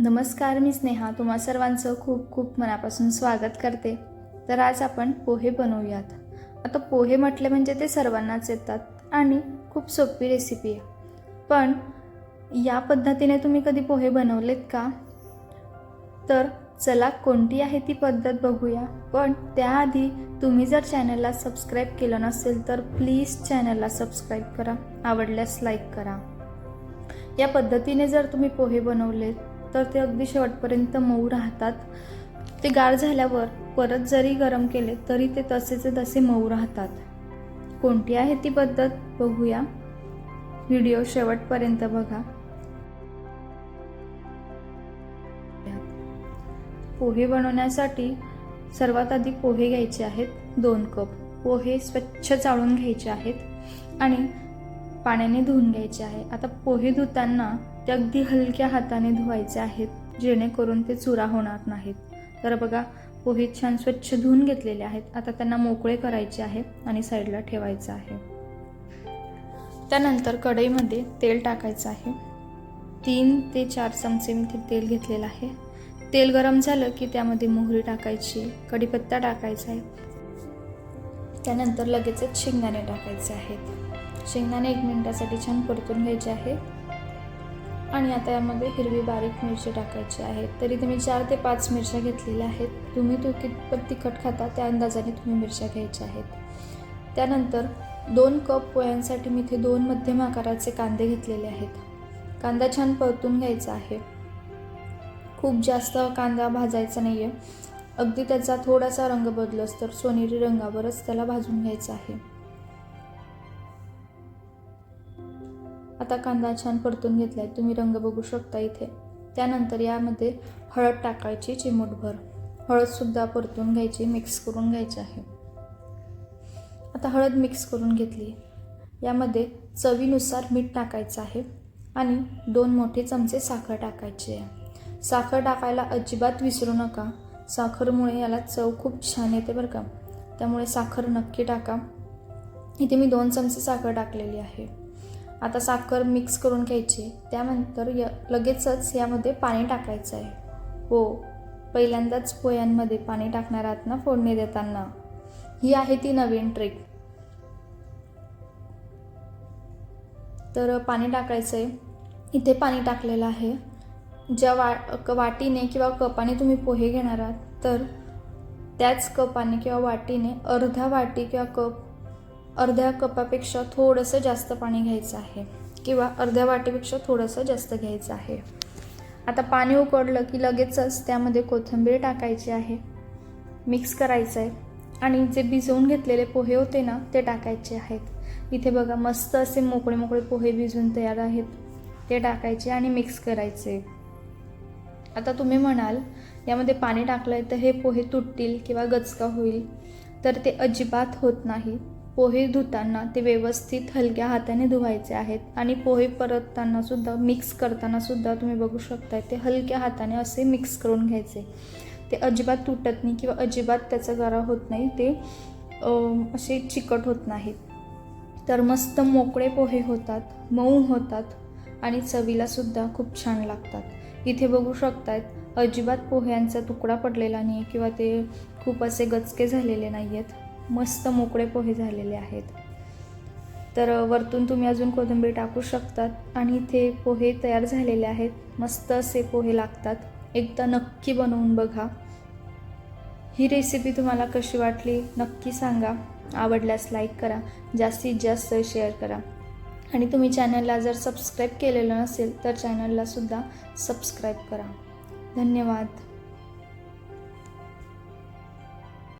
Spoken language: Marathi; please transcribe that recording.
नमस्कार मी स्नेहा. तुम्हा सर्वांचं खूप खूप मनापासून स्वागत करते. तर आज आपण पोहे बनवूयात. आता पोहे म्हटले म्हणजे ते सर्वांनाच येतात आणि खूप सोपी रेसिपी आहे. पण या पद्धतीने तुम्ही कधी पोहे बनवलेत का? तर चला कोणती आहे ती पद्धत बघूया. पण त्याआधी तुम्ही जर चॅनलला सबस्क्राईब केलं नसेल तर प्लीज चॅनलला सबस्क्राईब करा. आवडल्यास लाईक करा. या पद्धतीने जर तुम्ही पोहे बनवलेत तर ते अगदी शेवटपर्यंत मऊ राहतात. ते गार झाल्यावर परत जरी गरम केले तरी ते तसेचे तसे मऊ राहतात. कोणती आहे ती पद्धत बघूया. व्हिडिओ शेवटपर्यंत बघा. पोहे बनवण्यासाठी सर्वात आधी पोहे घ्यायचे आहेत दोन कप. पोहे स्वच्छ चाळून घ्यायचे आहेत आणि पाण्याने धुवून घ्यायचे आहे. आता पोहे धुताना ते अगदी हलक्या हाताने धुवायचे आहेत जेणेकरून ते चुरा होणार नाहीत. तर बघा पोहे छान स्वच्छ धुवून घेतलेले आहेत. आता त्यांना मोकळे करायचे आहे आणि साईडला ठेवायचं आहे. त्यानंतर कढईमध्ये तेल टाकायचं आहे. तीन ते चार चमचे मी ते तेल घेतलेलं आहे. तेल गरम झालं की त्यामध्ये मोहरी टाकायची कढीपत्ता टाकायचा आहे. त्यानंतर लगेचच शेंगदाणे टाकायचे आहेत. शेंगदाणे एक मिनिटासाठी छान परतून घ्यायचे आहेत. आणि आता यामध्ये हिरवी बारीक मिरची टाकायची आहे. तरी तुम्ही चार ते पाच मिरच्या घेतलेल्या आहेत. तुम्ही तो कितपत तिखट खाता त्या अंदाजाने तुम्ही मिरच्या घ्यायच्या आहेत. त्यानंतर दोन कप पोळ्यांसाठी मी इथे दोन मध्यम आकाराचे कांदे घेतलेले आहेत. कांदा छान परतून घ्यायचा आहे. खूप जास्त कांदा भाजायचा नाही आहे अगदी त्याचा थोडासा रंग बदलस तर सोनेरी रंगावरच त्याला भाजून घ्यायचा आहे. आता कांदा छान परतून घेतलाय. तुम्ही रंग बघू शकता इथे. त्यानंतर यामध्ये हळद टाकायची चिमूटभर. हळदसुद्धा परतून घ्यायची मिक्स करून घ्यायची आहे. आता हळद मिक्स करून घेतली. यामध्ये चवीनुसार मीठ टाकायचं आहे आणि दोन मोठे चमचे साखर टाकायची आहे. साखर टाकायला अजिबात विसरू नका. साखरमुळे याला चव खूप छान येते बरं का. त्यामुळे साखर नक्की टाका. इथे मी दोन चमचे साखर टाकलेली आहे. आता साखर मिक्स करून घ्यायची. त्यानंतर य लगेचच यामध्ये पाणी टाकायचं आहे. हो पहिल्यांदाच पोह्यांमध्ये पाणी टाकणार आहात ना फोडणी देताना? ही आहे ती नवीन ट्रिक तर पाणी टाकायचं आहे इथे पाणी टाकलेलं आहे. ज्या वा क- वाटीने किंवा कपाने तुम्ही पोहे घेणार आहात तर त्याच कपाने किंवा वाटीने अर्धा वाटी किंवा कप अर्ध्या कपापेक्षा थोडंसं जास्त पाणी घ्यायचं आहे किंवा अर्ध्या वाटीपेक्षा थोडंसं जास्त घ्यायचं आहे. आता पाणी उकडलं की लगेचच त्यामध्ये कोथिंबीर टाकायची आहे. मिक्स करायचं आहे आणि जे भिजवून घेतलेले पोहे होते ना ते टाकायचे आहेत. इथे बघा मस्त असे मोकळे मोकळे पोहे भिजून तयार आहेत. ते टाकायचे आणि मिक्स करायचे. आता तुम्ही म्हणाल यामध्ये पाणी टाकलं आहे तर हे पोहे तुटतील किंवा गचका होईल तर ते अजिबात होत नाही. पोहे धुताना ते व्यवस्थित हलक्या हाताने धुवायचे आहेत आणि पोहे परतताना सुद्धा मिक्स करताना सुद्धा तुम्ही बघू शकताय ते हलक्या हाताने असे मिक्स करून घ्यायचे. ते अजिबात तुटत नाही किंवा अजिबात त्याचा गरा होत नाही ते असे चिकट होत नाहीत. तर मस्त मोकळे पोहे होतात मऊ होतात आणि चवीला सुद्धा खूप छान लागतात. इथे बघू शकतात अजिबात पोह्यांचा तुकडा पडलेला नाही किंवा ते खूप असे गचके झालेले नाही आहेत मस्त मोकळे पोहे झालेले आहेत. तर वरतून तुम्ही अजून कोथिंबीर टाकू शकतात आणि इथे पोहे तयार झालेले आहेत. मस्त असे पोहे लागतात. एकदा नक्की बनवून बघा. ही रेसिपी तुम्हाला कशी वाटली नक्की सांगा. आवडल्यास लाईक करा. जास्तीत जास्त शेअर करा. आणि तुम्ही चॅनलला जर सबस्क्राईब केलेलं नसेल तर चॅनलला सुद्धा सबस्क्राईब करा. धन्यवाद.